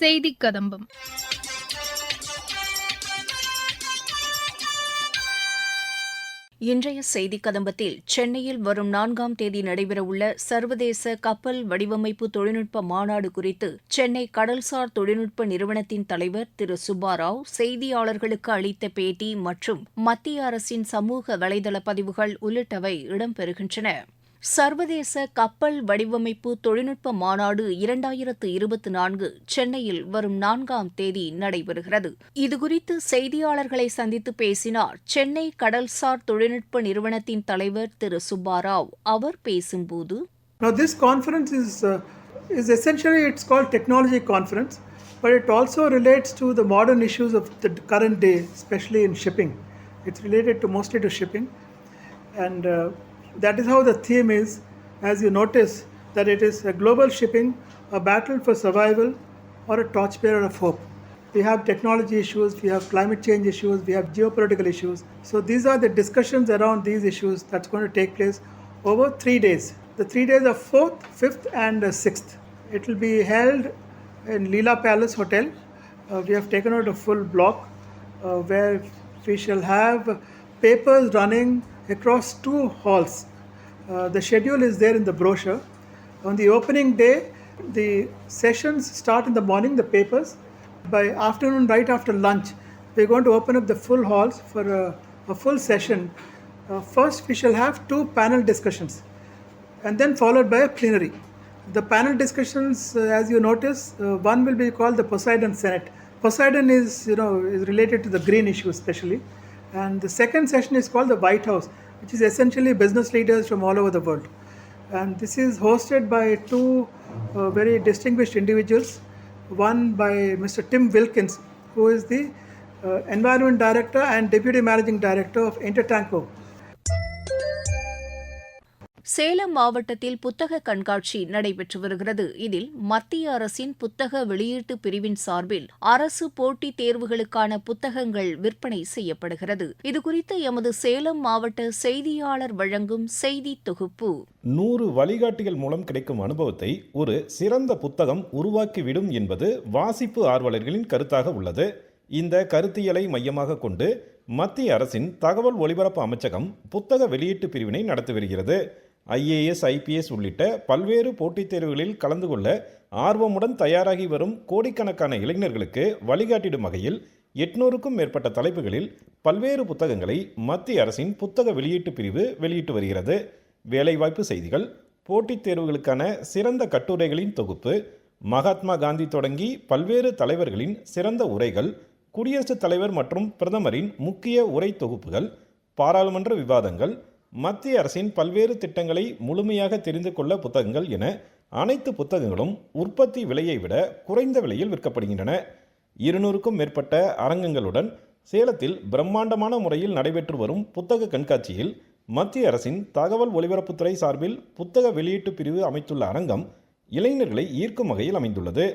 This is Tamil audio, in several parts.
செய்தி கதம்பம். இன்றைய செய்தி கதம்பத்தில் சென்னையில் வரும் நான்காம் தேதி நடைபெறவுள்ள சர்வதேச கப்பல் வடிவமைப்பு தொழில்நுட்ப மாநாடு குறித்து சென்னை கடல்சார் தொழில்நுட்ப நிறுவனத்தின் தலைவர் திரு. சுப்பாராவ் செய்தியாளர்களுக்கு அளித்த பேட்டி மற்றும் மத்திய அரசின் சமூக வலைதள பதிவுகள் உள்ளிட்டவை இடம்பெறுகின்றன. சர்வதேச கப்பல் வடிவமைப்பு தொழில்நுட்ப மாநாடு இரண்டாயிரத்து இருபத்தி நான்கு சென்னையில் வரும் நான்காம் தேதி நடைபெறுகிறது இதுகுறித்து செய்தியாளர்களை சந்தித்து பேசினார் சென்னை கடல்சார் தொழில்நுட்ப நிறுவனத்தின் தலைவர் திரு சுப்பாராவ் அவர் பேசும்போது Now, this conference is, uh, is essentially it's called technology conference, but it also relates to the modern issues of the current day, especially in shipping. It's related to mostly to shipping, and uh, that is how the theme is. As you notice, that it is a global shipping, a battle for survival, or a torchbearer of hope. We have technology issues, we have climate change issues, we have geopolitical issues. So these are the discussions around these issues that's going to take place over three days. The three days are 4th, 5th, and uh, 6th. It will be held in Leela Palace Hotel. Uh, we have taken out a full block uh, where we shall have papers running across two halls. Uh, the schedule is there in the brochure. On the opening day, the sessions start in the morning, the papers. By afternoon, right after lunch, we're going to open up the full halls for a, a full session. Uh, first, we shall have two panel discussions and then followed by a plenary. The panel discussions, uh, as you notice, uh, one will be called the Poseidon Senate. Poseidon is, you know, is related to the green issue especially, and the second session is called the White House, which is essentially business leaders from all over the world. And this is hosted by two uh, very distinguished individuals. One by Mr. Tim Wilkins, who is the uh, Environment Director and Deputy Managing Director of Intertanko, Salem மாவட்டத்தில் புத்தக கண்காட்சி நடைபெற்று வருகிறது. இதில் மத்திய அரசின் புத்தக வெளியீட்டு பிரிவின் சார்பில் அரசு போட்டித் தேர்வுகளுக்கான புத்தகங்கள் விற்பனை செய்யப்படுகிறது. இதுகுறித்து எமது சேலம் மாவட்ட செய்தியாளர் வழங்கும் செய்தி தொகுப்பு. நூறு வழிகாட்டிகள் மூலம் கிடைக்கும் அனுபவத்தை ஒரு சிறந்த புத்தகம் உருவாக்கிவிடும் என்பது வாசிப்பு ஆர்வலர்களின் கருத்தாக உள்ளது. இந்த கருத்தியலை மையமாக கொண்டு மத்திய அரசின் தகவல் ஒலிபரப்பு அமைச்சகம் புத்தக வெளியீட்டு பிரிவினை நடத்தி வருகிறது. ஐஏஎஸ் ஐபிஎஸ் உள்ளிட்ட பல்வேறு போட்டித் தேர்வுகளில் கலந்து கொள்ள ஆர்வமுடன் தயாராகி வரும் கோடிக்கணக்கான இளைஞர்களுக்கு வழிகாட்டிடும் வகையில் எட்நூறுக்கும் மேற்பட்ட தலைப்புகளில் பல்வேறு புத்தகங்களை மத்திய அரசின் புத்தக வெளியீட்டு பிரிவு வெளியிட்டு வருகிறது. வேலைவாய்ப்பு செய்திகள் போட்டித் தேர்வுகளுக்கான சிறந்த கட்டுரைகளின் தொகுப்பு மகாத்மா காந்தி தொடங்கி பல்வேறு தலைவர்களின் சிறந்த உரைகள் குடியரசுத் தலைவர் மற்றும் பிரதமரின் முக்கிய உரை தொகுப்புகள் பாராளுமன்ற விவாதங்கள் மத்திய அரசின் பல்வேறு திட்டங்களை முழுமையாக தெரிந்து கொள்ள புத்தகங்கள் என அனைத்து புத்தகங்களும் உற்பத்தி விலையை விட குறைந்த விலையில் விற்கப்படுகின்றன. இருநூறுக்கும் மேற்பட்ட அரங்கங்களுடன் சேலத்தில் பிரம்மாண்டமான முறையில் நடைபெற்று வரும் புத்தக கண்காட்சியில் மத்திய அரசின் தகவல் ஒலிபரப்புத்துறை சார்பில் புத்தக வெளியீட்டு பிரிவு அமைத்துள்ள அரங்கம் இளைஞர்களை ஈர்க்கும் வகையில் அமைந்துள்ளது.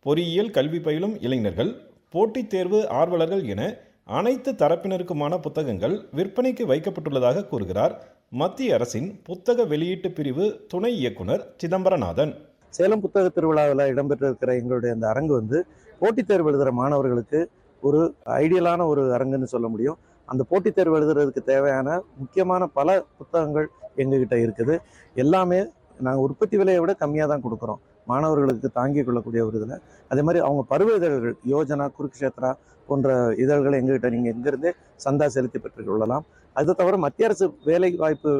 பொறியியல் கல்வி பயிலும் இளைஞர்கள் போட்டித் தேர்வு ஆர்வலர்கள் என அனைத்து தரப்பினருக்குமான புத்தகங்கள் விற்பனைக்கு வைக்கப்பட்டுள்ளதாக கூறுகிறார். மத்திய அரசின் புத்தக வெளியீட்டு பிரிவு துணை இயக்குனர் சிதம்பரநாதன். சேலம் புத்தக திருவிழாவில் இடம்பெற்றிருக்கிற எங்களுடைய அந்த அரங்கு வந்து போட்டித் தேர்வு எழுதுகிற மாணவர்களுக்கு ஒரு ஐடியலான ஒரு அரங்குன்னு சொல்ல முடியும். அந்த போட்டித் தேர்வு எழுதுறதுக்கு தேவையான முக்கியமான பல புத்தகங்கள் எங்ககிட்ட இருக்குது. எல்லாமே நாங்கள் உற்பத்தி விலையை விட கம்மியாக தான் கொடுக்குறோம். மாணவர்களுக்கு தாங்கிக் கொள்ளக்கூடிய ஒரு இதில். அதே மாதிரி அவங்க பருவ இதழ்கள் யோஜனா குருக்ஷேத்ரா போன்ற இதழ்களை எங்ககிட்ட நீங்கள் எங்கேருந்தே சந்தா செலுத்தி பெற்றுக் கொள்ளலாம். அது தவிர மத்திய அரசு வேலை வாய்ப்பு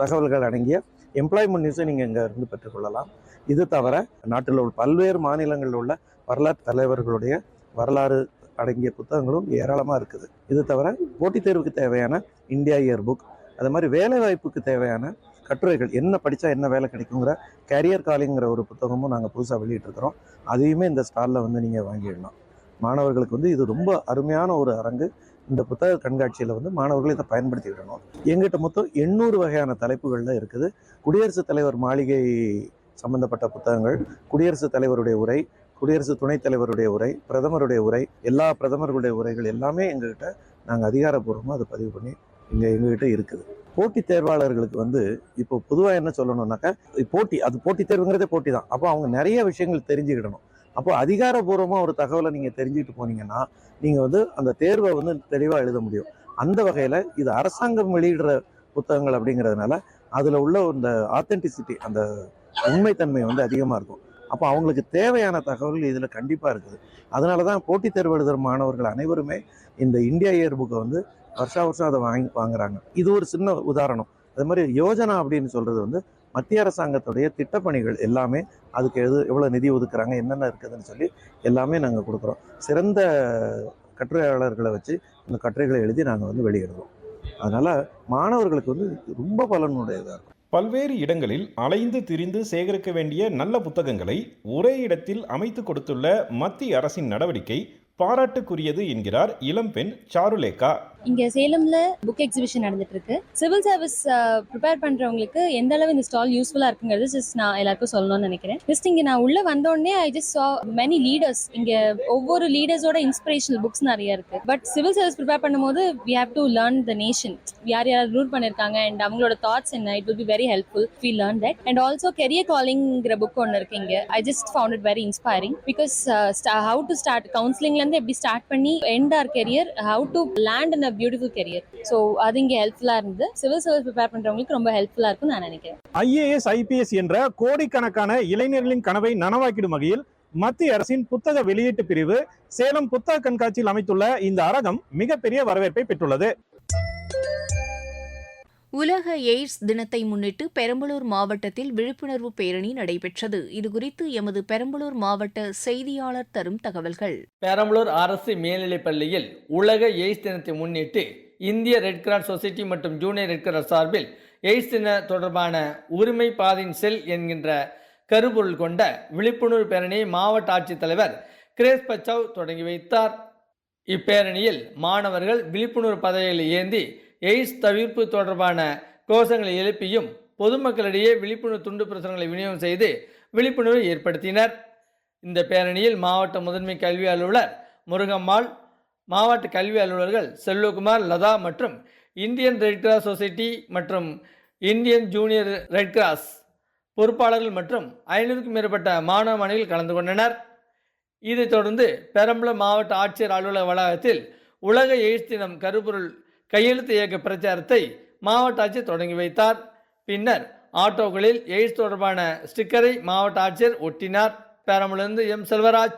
தகவல்கள் அடங்கிய எம்ப்ளாய்மெண்ட் நியூஸை நீங்கள் இங்கே இருந்து பெற்றுக்கொள்ளலாம் இது தவிர நாட்டில் உள்ள பல்வேறு மாநிலங்களில் உள்ள வரலாற்று தலைவர்களுடைய வரலாறு அடங்கிய புத்தகங்களும் ஏராளமாக இருக்குது. இது தவிர போட்டித் தேர்வுக்கு தேவையான இந்தியா இயர் புக் அது மாதிரி வேலை வாய்ப்புக்கு தேவையான கட்டுரைகள் என்ன படித்தா என்ன வேலை கிடைக்குங்கிற கேரியர் காலிங்கிற ஒரு புத்தகமும் நாங்கள் புதுசாக வெளியிட்டிருக்கிறோம். அதையுமே இந்த ஸ்டாலில் வந்து நீங்கள் வாங்கிடலாம். மாணவர்களுக்கு வந்து இது ரொம்ப அருமையான ஒரு அரங்கு. இந்த புத்தக கண்காட்சியில் வந்து மாணவர்கள் இதை பயன்படுத்திக்கிடணும் எங்கிட்ட மொத்தம் எண்ணூறு வகையான தலைப்புகளில் இருக்குது. குடியரசுத் தலைவர் மாளிகை சம்பந்தப்பட்ட புத்தகங்கள் குடியரசுத் தலைவருடைய உரை குடியரசு துணைத் தலைவருடைய உரை பிரதமருடைய உரை எல்லா பிரதமர்களுடைய உரைகள் எல்லாமே எங்ககிட்ட நாங்கள் அதிகாரப்பூர்வமாக அதை பதிவு பண்ணி இங்கே எங்ககிட்ட இருக்குது. போட்டித் தேர்வாளர்களுக்கு வந்து இப்போ பொதுவாக என்ன சொல்லணும்னாக்கா போட்டி அது போட்டித் தேர்வுங்கிறதே போட்டி தான். அப்போ அவங்க நிறைய விஷயங்கள் தெரிஞ்சுக்கிடணும். அப்போ அதிகாரபூர்வமாக ஒரு தகவலை நீங்கள் தெரிஞ்சுக்கிட்டு போனீங்கன்னா நீங்கள் வந்து அந்த தேர்வை வந்து தெளிவாக எழுத முடியும். அந்த வகையில் இது அரசாங்கம் வெளியிடுற புத்தகங்கள் அப்படிங்கிறதுனால அதில் உள்ள இந்த ஆத்தென்டிசிட்டி அந்த உண்மைத்தன்மை வந்து அதிகமாக இருக்கும். அப்போ அவங்களுக்கு தேவையான தகவல்கள் இதில் கண்டிப்பாக இருக்குது. அதனால தான் போட்டித் தேர்வு எழுதுகிற மாணவர்கள் அனைவருமே இந்த இந்தியா இயர் புக்கை வந்து வருஷா வருஷம் அதை வாங்கி வாங்குறாங்க. இது ஒரு சின்ன உதாரணம். அது மாதிரி யோஜனா அப்படின்னு சொல்கிறது வந்து மத்திய அரசாங்கத்துடைய திட்டப்பணிகள் எல்லாமே அதுக்கு எது எவ்வளோ நிதி ஒதுக்குறாங்க என்னென்ன இருக்குதுன்னு சொல்லி எல்லாமே நாங்கள் கொடுக்குறோம். சிறந்த கட்டுரையாளர்களை வச்சு இந்த கட்டுரைகளை எழுதி நாங்கள் வந்து வெளியிடுறோம். அதனால் மாணவர்களுக்கு வந்து ரொம்ப பலனுடையதாக இருக்கும். பல்வேறு இடங்களில் அலைந்து திரிந்து சேகரிக்க வேண்டிய நல்ல புத்தகங்களை ஒரே இடத்தில் அமைத்து கொடுத்துள்ள மத்திய அரசின் நடவடிக்கை பாராட்டுக்குரியது என்கிறார் இளம்பெண் சாருலேகா. இங்க சேலம்ல புக் எக்ஸிபிஷன் நடந்துட்டு இருக்கு சிவில் சர்வீஸ் ப்ரிப்பேர் பண்றவங்களுக்கு எந்த அளவு இந்த ஸ்டால் யூஸ்ஃபுல்லா இருக்குங்கிறது ஜஸ்ட் நான் எல்லாருக்கும் சொல்லணும்னு நினைக்கிறேன். ஜஸ்ட் இங்க நான் உள்ள வந்த உடனே I just saw many leaders இங்க ஒவ்வொரு லீடர்ஸோட இன்ஸ்பிரேஷனல் புக்ஸ் நிறைய இருக்கு. பட் சிவில் சர்வீஸ் ப்ரிப்பேர் பண்ணும்போது we have to learn the nation யார் யார் ரூல் பண்ணிருக்காங்க அண்ட் அவங்களோட தாட்ஸ் என்ன? It will be very helpful we learn that and also career காலிங்கிற book ஒன்று இருக்கு இங்க. I just found it very inspiring because how to start கவுன்சிலிங்ல இருந்து எப்படி ஸ்டார்ட் பண்ணி end or career how to land in a beautiful career so அது இங்கே ஹெல்ப்ஃபுல்லாக இருந்து சிவில் சர்வீஸ் ப்ரிப்பேர் பண்ணுறவங்களுக்கு ரொம்ப ஹெல்ப்ஃபுல்லாக இருக்கும்னு நான் நினைக்கிறேன். ஐஏஎஸ் ஐபிஎஸ் என்ற கோடிக்கணக்கான இளைஞர்களின் கனவை நனவாக்கிடும் வகையில் மத்திய அரசின் புத்தக வெளியீட்டு பிரிவு சேலம் புத்தக கண்காட்சியில் அமைத்துள்ள இந்த அரங்கம் மிகப்பெரிய வரவேற்பை பெற்றுள்ளது. உலக எய்ட்ஸ் தினத்தை முன்னிட்டு பெரம்பலூர் மாவட்டத்தில் விழிப்புணர்வு பேரணி நடைபெற்றது. இதுகுறித்து எமது பெரம்பலூர் மாவட்ட செய்தியாளர் தரும் தகவல்கள். பெரம்பலூர் அரசு மேல்நிலைப் பள்ளியில் உலக எய்ட்ஸ் தினத்தை முன்னிட்டு இந்திய ரெட் கிராஸ் சொசைட்டி மற்றும் ஜூனியர் ரெட் கிராஸ் சார்பில் எய்ட்ஸ் தின தொடர்பான உரிமை பாதையின் செல் என்கின்ற கருப்பொருள் கொண்ட விழிப்புணர்வு பேரணியை மாவட்ட ஆட்சித்தலைவர் கிரேஸ் பச்சாவ் தொடங்கி வைத்தார். இப்பேரணியில் மாணவர்கள் விழிப்புணர்வு பதவிகளை ஏந்தி எய்ட்ஸ் தவிர்ப்பு தொடர்பான கோஷங்களை எழுப்பியும் பொதுமக்களிடையே விழிப்புணர்வு துண்டு பிரசுரங்களை விநியோகம் செய்து விழிப்புணர்வு ஏற்படுத்தினர். இந்த பேரணியில் மாவட்ட முதன்மை கல்வி அலுவலர் முருகம்மாள் மாவட்ட கல்வி அலுவலர்கள் செல்வகுமார் லதா மற்றும் இந்தியன் ரெட் கிராஸ் சொசைட்டி மற்றும் இந்தியன் ஜூனியர் ரெட் கிராஸ் பொறுப்பாளர்கள் மற்றும் ஐநூறுக்கும் மேற்பட்ட மாணவ மாணவிகள் கலந்து கொண்டனர். இதைத் தொடர்ந்து பெரம்பலூர் மாவட்ட ஆட்சியர் அலுவலக வளாகத்தில் உலக எய்ட்ஸ் தினம் கருப்பொருள் கையெழுத்து இயக்க பிரச்சாரத்தை மாவட்ட ஆட்சியர் தொடங்கி வைத்தார். பின்னர் ஆட்டோக்களில் எய்ட்ஸ் தொடர்பான ஸ்டிக்கரை மாவட்ட ஆட்சியர் ஒட்டினார். பெரம்பலூரிலிருந்து எம் செல்வராஜ்.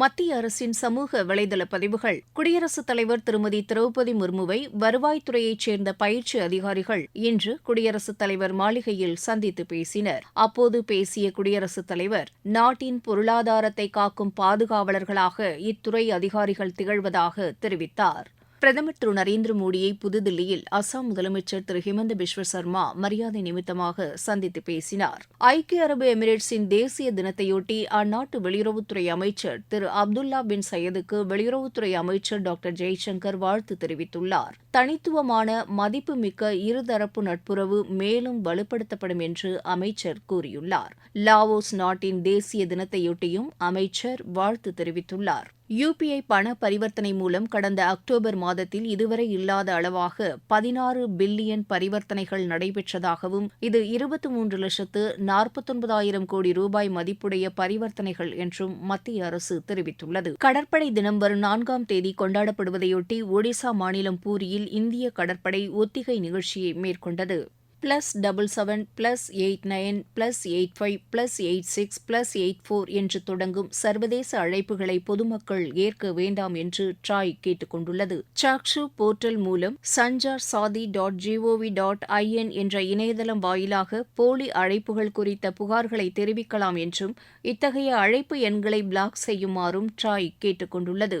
மத்திய அரசின் சமூக வலைதள பதிவுகள். குடியரசுத் தலைவர் திருமதி திரௌபதி முர்முவை வருவாய்த்துறையைச் சேர்ந்த பயிற்சி அதிகாரிகள் இன்று குடியரசுத் தலைவர் மாளிகையில் சந்தித்து பேசினர். அப்போது பேசிய குடியரசுத் தலைவர் நாட்டின் பொருளாதாரத்தை காக்கும் பாதுகாவலர்களாக இத்துறை அதிகாரிகள் திகழ்வதாக தெரிவித்தார். பிரதமர் திரு நரேந்திர மோடியை புதுதில்லியில் அசாம் முதலமைச்சர் திரு ஹிமந்த பிஸ்வ சர்மா மரியாதை நிமித்தமாக சந்தித்து பேசினார். ஐக்கிய அரபு எமிரேட்ஸின் தேசிய தினத்தையொட்டி அந்நாட்டு வெளியுறவுத்துறை அமைச்சர் திரு அப்துல்லா பின் சையதுக்கு வெளியுறவுத்துறை அமைச்சர் டாக்டர் ஜெய்சங்கர் வாழ்த்து தெரிவித்துள்ளார். தனித்துவமான மதிப்புமிக்க இருதரப்பு நட்புறவு மேலும் வலுப்படுத்தப்படும் என்று அமைச்சர் கூறியுள்ளார். லாவோஸ் நாட்டின் தேசிய தினத்தையொட்டியும் அமைச்சர் வாழ்த்து தெரிவித்துள்ளார். யுபிஐ பண பரிவர்த்தனை மூலம் கடந்த அக்டோபர் மாதத்தில் இதுவரை இல்லாத அளவாக பதினாறு பில்லியன் பரிவர்த்தனைகள் நடைபெற்றதாகவும் இது இருபத்தி மூன்று லட்சத்து நாற்பத்தொன்பதாயிரம் கோடி ரூபாய் மதிப்புடைய பரிவர்த்தனைகள் என்றும் மத்திய அரசு தெரிவித்துள்ளது. கடற்படை தினம் வரும் நான்காம் தேதி கொண்டாடப்படுவதையொட்டி ஒடிசா மாநிலம் பூரியில் இந்திய கடற்படை ஒத்திகை நிகழ்ச்சியை மேற்கொண்டது. Plus double seven plus eight nine plus eight five plus eight six plus eight four என்று தொடங்கும் சர்வதேச அழைப்புகளை பொதுமக்கள் ஏற்க வேண்டாம் என்று ட்ராய் கேட்டுக் கொண்டுள்ளது சாக்ஷு போர்ட்டல் மூலம் சஞ்சார் சாதி டாட் ஜிஓவி டாட் ஐஎன் என்ற இணையதளம் வாயிலாக போலி அழைப்புகள் குறித்த புகார்களை தெரிவிக்கலாம் என்றும் இத்தகைய அழைப்பு எண்களை பிளாக் செய்யுமாறும் ட்ராய் கேட்டுக் கொண்டுள்ளது